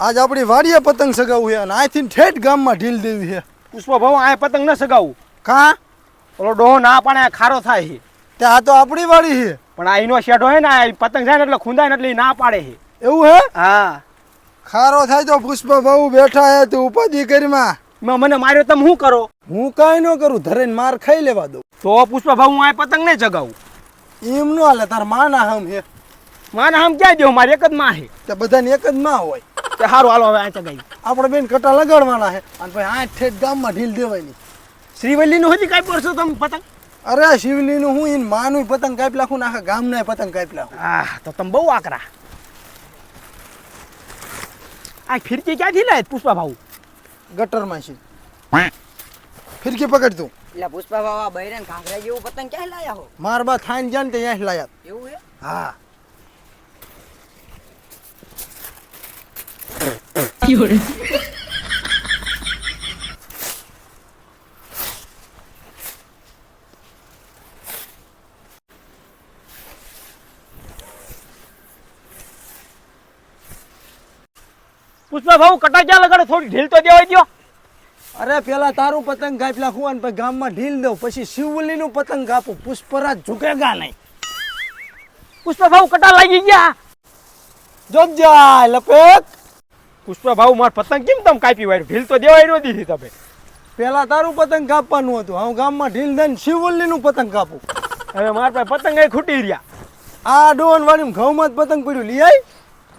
આજ આપણી વાડીએ પતંગ સગાવું છે અને અહીંથી ઠેઠ ગામમાં ઢીલ દેવી છે. પુષ્પા ભાऊ આ પતંગ ન સગાવું. કાં? ઓલો ડોહો ના પાણે ખારો થાય છે. તે આ તો આપણી વાડી છે. પણ આ એનો શેઢો હે ને આ પતંગ જાય ને એટલે ખૂંદાય ને એટલે ના પાડે છે. એવું હે? હા. ખારો થાય તો પુષ્પા બહુ બેઠા હે તું ઉપાધિ કરીમાં. મને માર્યો તમે શું કરો? હું કાંઈ ન કરું ધરેન માર ખાઈ લેવા દઉં. તો પુષ્પા ભાऊ હું આ પતંગ નહીં જગાવું. એમ ન હાલે તાર માના હમ હે. માના આમ ક્યાં દેવું મારે એક જ માં છે. તે બધાને એક જ માં હોય. સારું હાલો હવે આ ચગાવી આપણે બેન કટા લગાડવાના છે. અને પછી આ ઠેઠ ગામમાં ઢીલ દેવાની. શ્રીવલ્લી નું હજી કાંઈ પડશો તમે પતંગ? અરે શિવલીનું હું એને માનું પતંગ કાપી નાખું ને આખા ગામના પતંગ કાપી નાખું. આહ તો તમે બહુ આકરા. આ ફિરકી ક્યાંથી લાય પુષ્પા ભાऊ ગટરમાં છે. ફિરકી પકડ તું એટલે પુષ્પા બાબા બૈરન કાંકરા જેવું પતંગ ક્યાં લાયા હો? માર બા થાન જાન તે લાયા. એવું હે? હા. પુષ્પા ભાऊ કટા ક્યાં લગાડો થોડી ઢીલ તો દેવાઈ દો અરે પેલા તારું પતંગ કાપી નાખું અને પછી ગામમાં ઢીલ દઉં પછી શિવલી નું પતંગ કાપું પુષ્પરાજ ઝુકેગા નહીં. પુષ્પા ભાऊ કટા લાગી ગયા? જોત જાય લપેક. પુષ્પા ભાऊ માર પતંગ કેમ તમે કાપી વાળ્યું ઢીલ તો દેવાય નો દીધી તમે. પેલા તારું પતંગ કાપવાનું હતું. હું ગામમાં ઢીલ દઈને શિવલીનું પતંગ કાપું. હવે માર પાસે પતંગ એ ખૂટી રહ્યા. આ ડોન વાળી ઘઉંમાં જ પતંગ પડ્યું. લઈ આવી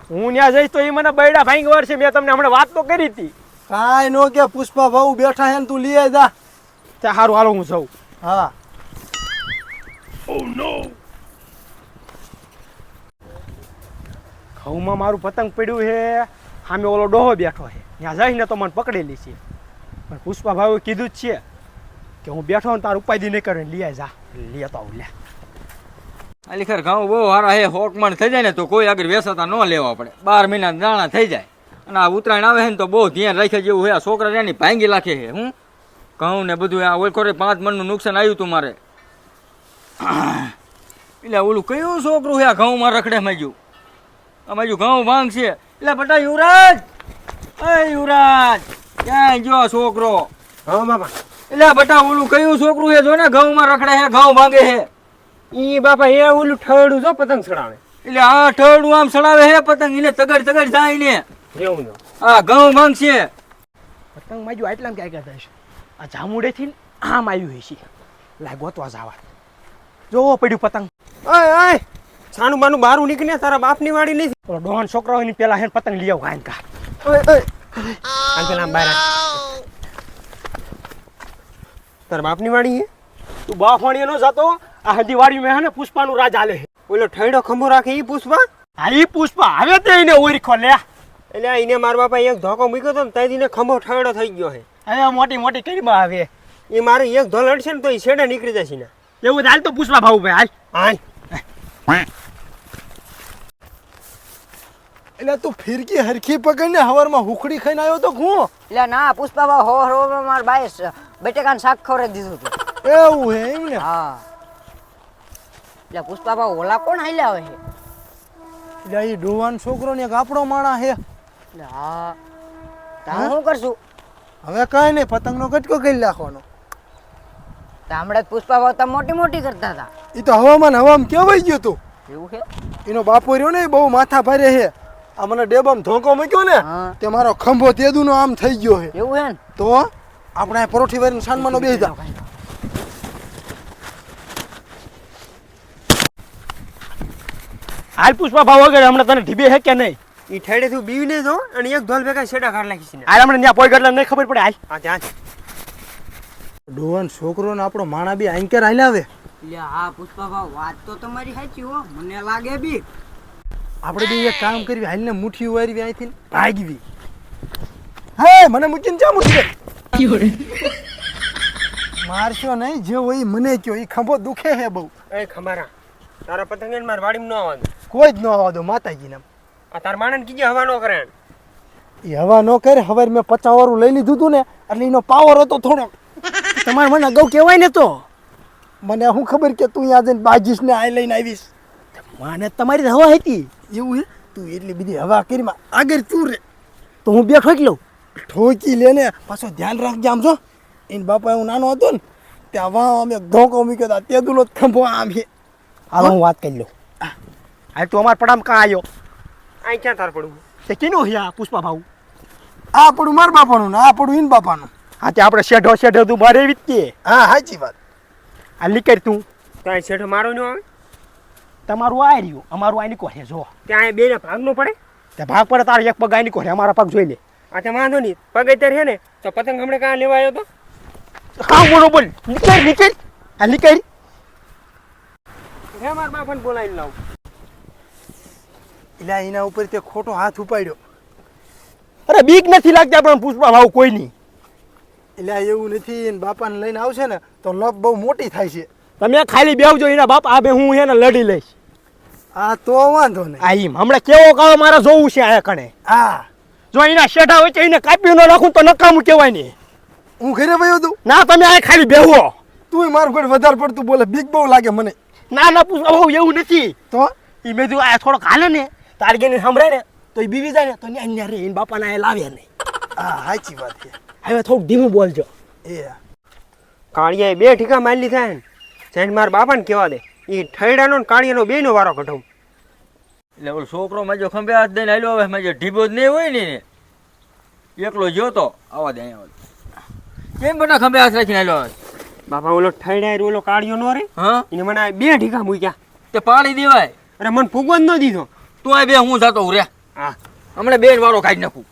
હું ત્યાં જઈશ તો એ મને બૈડા ભાંગી વળશે મેં તમને હમણાં વાત તો કરી હતી. કાંઈ નો કે પુષ્પા ભાઉ બેઠા હે ને તું લઈ આવી જા. તે સારું હાલો હું જઉં. હા. ઘઉંમાં મારું પતંગ પડ્યું છે સામે ઓલો ડોહો બેઠો છે. ત્યાં જઈને તો મને પકડેલી છે. પણ પુષ્પા ભાવે કીધું જ છે કે હું બેઠો ને તાર ઉપાધિ નહીં કરે લઈ જા. તો આવું લે. અલી ખર, ઘઉં બહુ સારા હે હોકમણ થઈ જાય ને તો કોઈ આગળ વેસાતા ન લેવા પડે. બાર મહિના દાણા થઈ જાય. અને આ ઉત્તરાયણ આવે છે ને તો બહુ ધ્યાન રાખે જેવું હોય આ છોકરા છે ને ભાંગી નાખે છે, હું? ઘઉં ને બધું આ ઓળખોરે પાંચ મણનું નુકસાન આવ્યું તું મારે. એટલે ઓલું કયું છોકરું છે આ ઘઉંમાં રખડે માજ્યું આ માજ્યું ઘઉં ભાંગ છે. એટલે બટા યુવરાજ! એ યુવરાજ! ક્યાં ગયો છોકરો? હા બાપા. એટલે બટા ઓલું કયું છોકરું છે? જો ને ઘઉંમાં રખડે છે ઘઉં ભાંગે છે. ઈ બાપા એ ઓલું ઠળું જો પતંગ ચડાવે. એટલે આ ઠળું આમ સડાવે હે પતંગ. એને તગડ તગડ જાય ને. એવું આ ઘઉં ભાંગ છે પતંગમાં જો આટલા ક્યાં કરતા હશે આ જામુડેથી આમ આવ્યું હશે. લાય ગોતવા જવા. જોવો પડ્યું પતંગ. ઓય ઓય! છાનું બાનું બારું નીકળીને તારા બાપની વાડી નહીં. ઓલો ડોહન છોકરો હોય ને પેલા હે પતંગ લઈ આવ ગાયન કા. ઓય ઓય. અંકલ આમ બહાર તારા બાપની વાડી હે? તું બા ફણીએ નો જતો આ હજી વાડી મેં હે ને પુષ્પાનું રાજ આલે છે ઓલો ઠેડો ખંભો રાખે ઈ પુષ્પા? હા ઈ પુષ્પા. હવે તે એને ઓરખો લે. એટલે એને મારા બાપા એક ધોકો મૂક્યો તો ને ત્યાંથી ખંભો ઠેડો થઈ ગયો હે. હવે મોટી મોટી કરીમાં આવે. એ મારે એક ધોલ અડશે ને તો એ છેડે નીકળી જશે ને. એવું જ હાલ તો પુષ્પા ભાવ ભાઈ હાલ. હાલ એટલે તું ફિરકી હરખી પકડીને હવારમાં હુખડી ખાઈને આવ્યો તો હું? એટલે ના પુષ્પા બાબા હો હો માર બાઈ બેટેકાન શાક ખવડાવી દીધું હતું એવું હે એમ ને? હા. એટલે પુષ્પા ઓલા કોણ હાલ્યા છે એટલે એ ડોવાન છોકરો ને એક આપણો માણા હે. હા. તા શું કરશું? હવે કાંઈ નહીં પતંગનો કટકો કરી નાખવાનો. તો હમણાં પુષ્પા બાબા મોટી મોટી કરતા હતા. એ તો હવામાન હવામાં કેવાઈ ગયું તું. એવું છે એનો બાપો રહ્યો ને બહુ માથા ભારે હે. આ મને ડેબામ ધોકો મૂક્યો ને તે મારો ખંભો તેદુનો આમ થઈ ગયો છે. એવું હે ને? તો આપણે આ પરોઠી વાળીને સાનમાનો બેસી જા. હાલ પુષ્પા ભાવ વગર હમણાં તને ઢીબે હે કે નહીં? ઈ ઠેડે થી બીવીને જો અને એક ધોલ ભેગા છેડા કાઢ નાખી છે હાલ હમણાં ત્યાં પોઈ ગટલા નહીં ખબર પડે હાલ. હા ત્યાં જ. છોકરો ને આપણો માણા બી આંકેર હાલ્યા આવે. એટલે હા પુષ્પા ભાવ વાત તો તમારી સાચી હો. મને લાગે બી આપણે બે એક કામ કરવી હાલને મુઠ્ઠી વારવી અહીંથી ને ભાગવી. હે મને મૂકીને જા મૂકી દે મારશો નહીં જે હોય મને કયો એ ખંભો દુખે હે બહુ. એ ખમારા તારા પતંગ એને મારા વાડીમાં ન આવવાનું. કોઈ જ ન આવવા દો માતાજીને. આ તાર માણન કીજે હવા ન કરે એ હવા ન કરે હવે મેં પચાવારું લઈ લીધું હતું ને એટલે એનો પાવર હતો થોડો. તમારે મને અગાઉ કહેવાય ને તો. મને શું ખબર કે તું અહીંયા જઈને બાજીશ ને આ લઈને આવીશ? મને તમારી હવા હતી. એવું હે? તું એટલી બધી હવા કરીમાં આગળ તું રે. તો હું બે જ લઉં. ઠોકી લે ને. પાછો ધ્યાન રાખજે આમ જો. એને બાપા હું નાનો હતો ને ત્યાં વાહ અમે ધોકો મૂક્યો હતા તે દુલો ખંભો આમ છે હાલો હું? વાત કરી લઉં. હા. તું અમારા પડામ કાં આવ્યો અહીં ક્યાં તાર પડવું તે કીનું છે આ પુષ્પા ભાવ આ પડું માર બાપાનું ને આ પડું ઇન બાપાનું. હા તે આપણે શેઢો શેઢો તું મારે એવી જ હા સાચી વાત. આ લીકર તું. ત્યાં શેઢો મારો ન આવે? તમારું આ રહ્યું અમારું આની કોઠે જો ત્યાં બે ને ભાગ નો પડે? તે ભાગ પડે તારે એક પગ આની કોઠે અમારા પગ જોઈ લે. આ તે વાંધો નહીં પગ અત્યારે છે ને તો પતંગ હમણાં કાં લેવા આવ્યો તો? હા બોલ નીકળ નીકળ. આ નીકળ. હે મારા બાપાને બોલાવીને લાવ. એટલે એના ઉપર તે ખોટો હાથ ઉપાડ્યો. અરે બીક નથી લાગતી આપણે પુષ્પા ભાવ કોઈ નહીં એટલે એવું નથી એને બાપાને લઈને આવશે ને તો લપ બહુ મોટી થાય છે. તમે ખાલી બેવજો એના બાપ આ બે હું એને લડી લઈશ. આ તો વાંધો નહીં. આ ઈમ. હમણાં કેવો કાળો મારે જોવું છે આ કણે? હા. જો એના શેઠા વચ્ચે એને કાપી ન રાખું તો નકામું કહેવાય નહીં હું ઘરે વયો તું ના તમે આ ખાલી બેહો. તું મારું ઘર વધારે પડતું બોલે. બીક બહુ લાગે મને. ના ના પુષ્પા બહુ એવું નથી. તો? એ મેં જો આ થોડોક હાલે ને તારી ગઈને સંભળાય ને તો એ બીવી જાય ને તો ન્યા રે એને બાપાના એ લાવ્યા નહીં હા સાચી વાત છે. હવે થોડુંક ધીમું બોલજો. એ. કાળિયાએ બે ઠીકા મારી લીધા ને. જઈને મારા બાપાને કહેવા દે. એ ઠૈડાનો ને કાળિયાનો બેનો વારો કઢાવું. એટલે ઓલો છોકરો માજો ખંભે હાથ દઈને હાલ્યો હવે માજો ઢીબો જ નહીં હોય ને. એકલો દે અહીંયા આવા દે. કેમ બધા ખંભે હાથ રાખીને હાલ્યો આવે બાપા ઓલો ઠૈડા ઓલો કાળિયો નો રે હા? એને મને બે ઢીકા મૂક્યા. તે પાડી દેવાય. અરે મને ફૂગવો જ ન દીધો. તું આ બે હું જાતો હું રે હા. હમણાં બેન વારો કાઢી નાખું.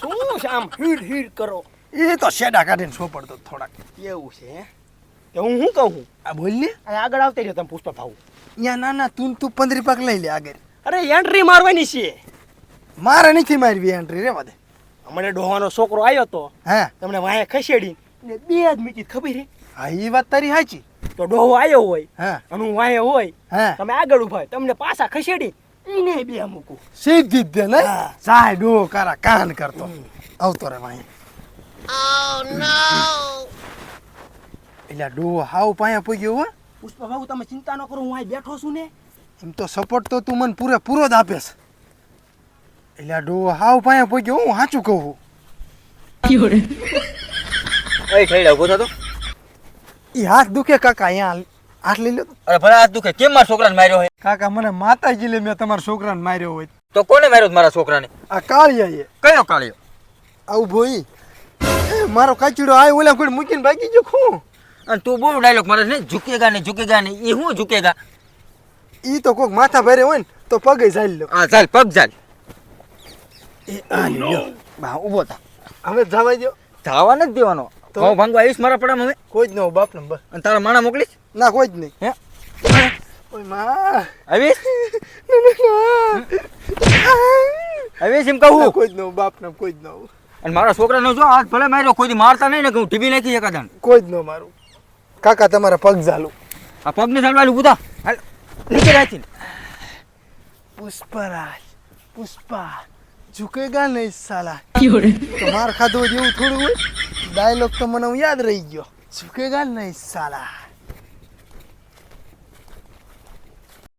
શું છે આમ હીડ હીડ કરો? એ તો શેડા કાઢીને સોપડતો થોડાક. એવું છે? કે હું શું કહું? આ બોલ ને. આગળ આવતે રહ્યો તમે પૂછતો ભાવ અહીંયા ના ના તું તું પંદરી પાક લઈ લે આગળ. અરે એન્ટ્રી મારવાની છે. મારે નથી મારવી એન્ટ્રી રે બધે. હમણાં ડોહાનો છોકરો આવ્યો તો હા. તમને વાંહે ખસેડી ને બે જ મીકી ખબર હે હા એ વાત તારી સાચી. તો ડોહો આવ્યો હોય હા. અને હું વાંહે હોય હા. તમે આગળ ઊભા તમને પાછા ખસેડી એને બે મૂકું. સીધી જ દે ને? સાહેબ ડોહો કારા કાન કરતો. આવતો રે ભાઈ એટલે ડો હાવ પાયા પૂગ્યો હો. પુષ્પા ભાવ તમે ચિંતા ન કરો હું અહીં બેઠો છું ને. એમ તો સપોર્ટ તો તું મને પૂરે પૂરો જ આપેસ એટલે ડો હાવ પાયા પૂગ્યો હું સાચું કહું એ ઊભો થતો એ હાથ દુખે કાકા અહીંયા હાથ લઈ લો અરે ભલા હાથ દુખે કેમ મારા છોકરાને માર્યો હોય કાકા મને માતાજી લે મેં તમારા છોકરાને માર્યો હોય. તો કોને માર્યો મારા છોકરાને? આ કાળિયા એ કયો કાળ્યો? આવું ભોઈ મારો કાચીડો આ ઓલા કોઈ મૂકીને ભાગી જો હું અને તું બહુ ડાયલોગ મારે ને ઝુકેગા ને ઝુકેગા ને એ હું ઝુકેગા? ઈ તો કોક માથા ભરે હોય ને તો પગે ચાલી લો. આ ચાલ પગ ચાલ એ આ લ્યો. બા ઊભો થા. હવે જવા દો જવા નથી દેવાનો. તો? હું ભાંગવા આવીશ મારા પડામાં હવે. કોઈ જ ન બાપ બાપને બસ. અને તારા માણા મોકલીશ? ના કોઈ જ નહીં. હે? ઓયમાં. આવી આવીશ એમ કહું? કોઈ જ ન બાપ બાપને કોઈ જ ન અને મારા છોકરાનો જો હાથ ભલે માર્યો કોઈ દી મારતા નહીં ને કે હું ટીવી નાખી એકાદાને. કોઈ જ ન મારું. કાકા તમારા પગ ઝાલું. આ પગને ઊભું થા હાલ નીચે રાખી પુષ્પરાજ પુષ્પા ઝુકેગા નહીં સાલા. તો માર ખાધો હોય એવું થોડું હોય. ડાયલોગ તો મને હું યાદ રહી ગયો. ઝુકેગા નહીં સાલા.